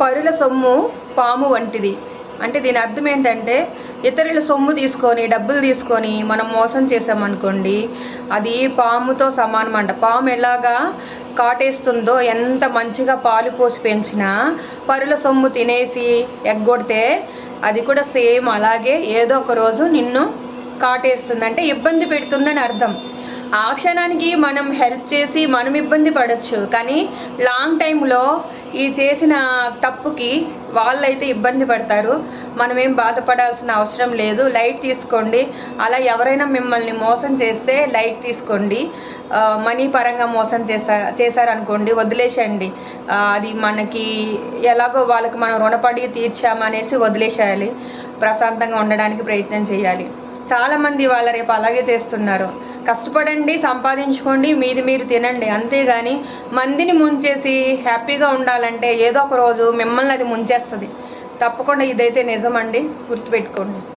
పరుల సొమ్ము పాము వంటిది. అంటే దీని అర్థం ఏంటంటే ఇతరుల సొమ్ము తీసుకొని డబ్బులు తీసుకొని మనం మోసం చేసామనుకోండి అది పాముతో సమానం అంట. పాము ఎలాగా కాటేస్తుందో ఎంత మంచిగా పాలు పోసి పెంచినా పరుల సొమ్ము తినేసి ఎగ్గొడితే అది కూడా సేమ్ అలాగే ఏదో ఒక రోజు నిన్ను కాటేస్తుంది. అంటే ఇబ్బంది పెడుతుందని అర్థం. ఆ క్షణానికి మనం హెల్ప్ చేసి మనం ఇబ్బంది పడవచ్చు కానీ లాంగ్ టైంలో ఈ చేసిన తప్పుకి వాళ్ళైతే ఇబ్బంది పడతారు. మనం ఏం బాధపడాల్సిన అవసరం లేదు. లైట్ తీసుకోండి. అలా ఎవరైనా మిమ్మల్ని మోసం చేస్తే లైట్ తీసుకోండి. మనీ పరంగా మోసం చేసా చేశారనుకోండి వదిలేసేయండి. అది మనకి ఎలాగో వాళ్ళకి మనం రుణపడి తీర్చామనేసి వదిలేసేయాలి. ప్రశాంతంగా ఉండడానికి ప్రయత్నం చేయాలి. చాలామంది వాళ్ళ రేపు అలాగే చేస్తున్నారు. కష్టపడండి సంపాదించుకోండి మీది మీరు తినండి. అంతేగాని మందిని ముంచేసి హ్యాపీగా ఉండాలంటే ఏదో ఒక రోజు మిమ్మల్ని అది ముంచేస్తుంది. తప్పకుండా ఇదైతే నిజమండి. గుర్తుపెట్టుకోండి.